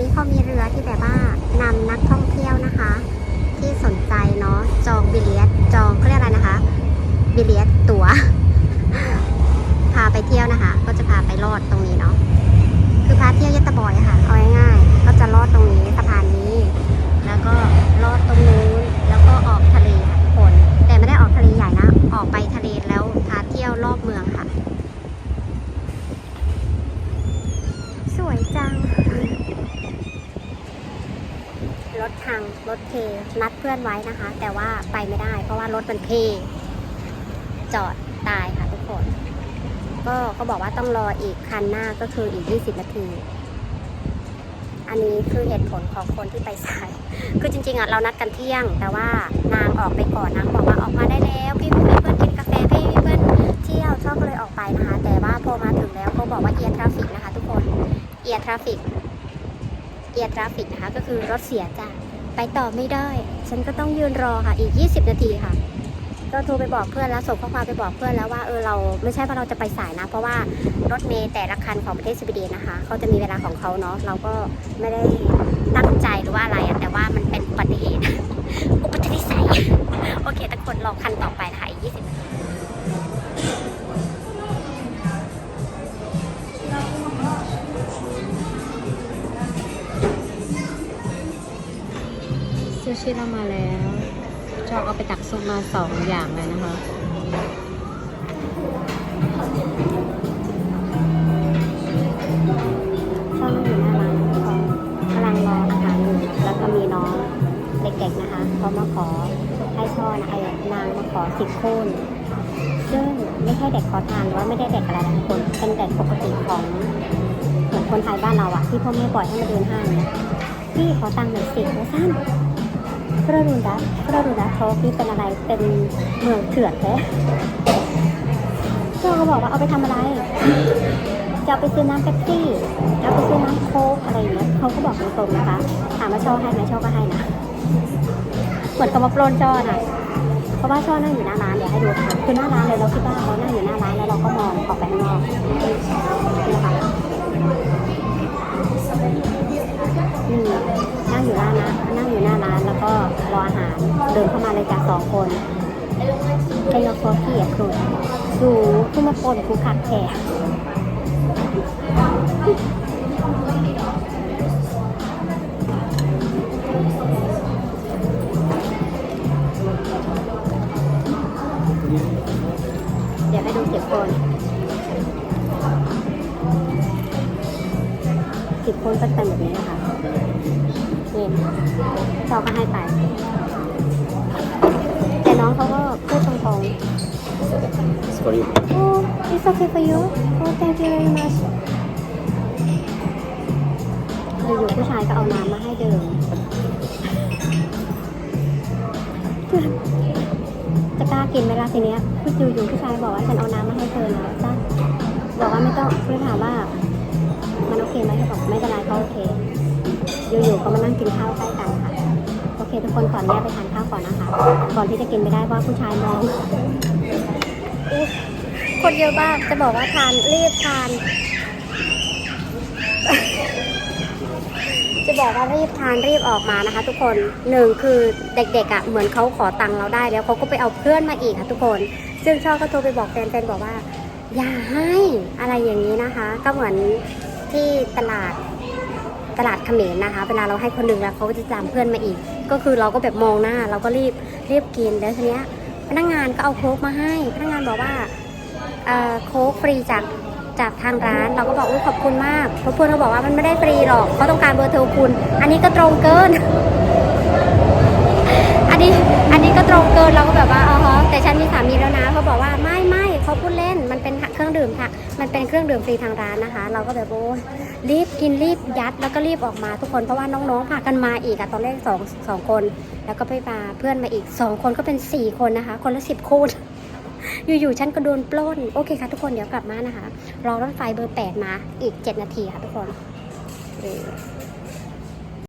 นี่เขามีเรือที่แบบว่านำนักท่องเที่ยวนะคะ ที่สนใจเนาะจองบิเลียตจองเขาเรียกอะไรนะคะบิเลียตตั๋วพาไปเที่ยวนะคะ ก็จะพาไปรอดตรงนี้เนาะคือพาเที่ยวยัตตะบอยอะค่ะเอาง่ายๆก็จะลอดตรงนี้สะพานนี้ แล้วก็ลอดตรงนู้นแล้วก็ออกทะเลค่ะทุกคน แต่ไม่ได้ออกทะเลใหญ่นะ ออกไปทะเลแล้วพาเที่ยวรอบเมืองค่ะ สวยจัง รถทาง รถเพนัดเพื่อนไว้นะคะ แต่ว่าไปไม่ได้ เพราะว่ารถมันเพจอดตายค่ะทุกคน ก็ก็บอกว่าต้องรออีกคันหน้าก็คืออีก 20 นาที อันนี้คือเหตุผลของคนที่ไปสาย คือจริงๆอะเรานัดกันเที่ยง แต่ว่านางออกไปก่อนนางบอกว่าออกมาได้แล้วพี่เพื่อนกินกาแฟพี่พี่เพื่อนเที่ยวชอบก็เลยออกไปนะคะ แต่ว่าพอมาถึงแล้วเขาบอกว่าเอียร์ทราฟิกนะคะ ทุกคนเอียร์ทราฟิกเอียร์ทราฟิกนะคะก็คือรถเสียจ้ะ ไปต่อไม่ได้ ฉันก็ต้องยืนรอค่ะ อีก 20 นาทีค่ะ ก็โทรไปบอกเพื่อนแล้วส่งข้อความไปบอกเพื่อนแล้วว่าเออเราไม่ใช่ว่าเราจะไปสายนะ เพราะว่ารถเมล์แต่ละคันของประเทศสวีเดนนะคะเขาจะมีเวลาของเขาเนาะเราก็ไม่ได้ตั้งใจหรือว่าอะไรแต่ว่ามันเป็นอุบัติเหตุอุบัติเหตุโอเคทุกคนรอคันต่อไปค่ะอีก 20 นาที ชิเรามาแล้วจอกเอาไปตักซุปมาสองอย่างเลยนะคะช่องอยู่หน้าร้านเขากำลังรออาหารอยู่แล้วก็มีน้องเด็กๆนะคะเขามาขอให้ช่อนะไอ้นางมาขอสิบคูณซึ่งไม่ใช่เด็กขอทานหรือว่าไม่ได้เด็กอะไรนะทุกคนเป็นเด็กปกติของเหมือนคนไทยบ้านเราอะที่พ่อแม่ปล่อยให้มาเดินห้างเนี่ยพี่ขอตังค์หน่อยสิแล้วสั้น กระดุนดัสกระดุนดัสเขาพี่เป็นอะไรเป็นเมืองเถื่อนแท้เจ้าก็บอกว่าเอาไปทำอะไร จะเอาไปซื้อน้ำเป๊ปซี่จะเอาไปซื้อน้ำโค้กอะไรอย่างเงี้ยเขาก็บอกตรงๆนะคะ ถามว่าช่อให้ไหมช่อก็ให้นะเหมือนกับว่าปล้นช่อนะเพราะว่าช่อนั่งอยู่หน้าร้านเดี๋ยวให้ดูค่ะคือหน้าร้านเลยเราคิดว่าเขานั่งอยู่หน้าร้านแล้วเราก็มองออกไปข้างนอก เดินเข้ามาเลยจากสองคนเป็นเราโคกี้อะคุณดูขึ้นมาปนคูคักแขกเดี๋ยวไปดูสิบคนสิบคนก็เป็นแบบนี้นะคะนี่เราก็ให้ไป for you. Oh, it's okay for you. Oh, thank you very much. อยู่ผู้ชายก็เอาน้ำมาให้ดื่มจะกล้ากินไหมล่ะทีเนี้ยผู้อยู่ผู้ชายบอกว่าฉันเอาน้ำมาให้เธอนะจ้าบอกว่าไม่ต้องเพื่ถามว่า มันโอเคไหมเขาบอกไม่เป็นไรเขาโอเค อยู่ๆเขามานั่งกินข้าวใกล้กันค่ะ โอเค ทุกคนขออนุญาตไปทานข้าวก่อนนะคะ ก่อนที่จะกินไม่ได้เพราะผู้ชายมอง คนเยอะมากจะบอกว่าทานรีบทาน จะบอกว่ารีบทานรีบออกมานะคะ ทุกคนหนึ่งคือเด็กๆอะเหมือนเขาขอตังค์เราได้แล้วเขาก็ไปเอาเพื่อนมาอีกค่ะทุกคน ซึ่งช่อก็โทรไปบอกแฟนแฟนบอกว่า อย่าให้อะไรอย่างนี้นะคะ ก็เหมือนที่ตลาดตลาดเขมรนะคะ เวลาเราให้คนหนึ่งแล้วเขาก็จะตามเพื่อนมาอีก ก็คือเราก็แบบมองหน้า เราก็รีบรีบกินแล้วทีเนี้ย พนักงานก็เอาโค้กมาให้ พนักงานบอกว่าเอ่อโค้กฟรีจากจากทางร้าน เราก็บอกอุ้ยขอบคุณมากเพราะเพื่อนเขาบอกว่ามันไม่ได้ฟรีหรอกเขาต้องการเบอร์โทรคุณ อันนี้ก็ตรงเกิน อันนี้อันนี้ก็ตรงเกินเราก็แบบว่าอ๋อฮะแต่ฉันมีสามีแล้วนะเขาบอกว่าไม่ไม่เขาพูดเล่น มันเป็นเครื่องดื่มฟรีทางร้านนะคะ เราก็แบบโอ้รีบกินรีบยัดแล้วก็รีบออกมาทุกคนเพราะว่าน้องๆพากันมาอีกอะตอนแรกสองสองคน แล้วก็ไปมาเพื่อนมาอีกสองคนก็เป็นสี่คนนะคะ คนละสิบคูณอยู่ๆฉันก็โดนปล้นโอเคค่ะทุกคนเดี๋ยวกลับมานะคะ รอรถไฟเบอร์แปดมาอีกเจ็ดนาทีค่ะทุกคนเอ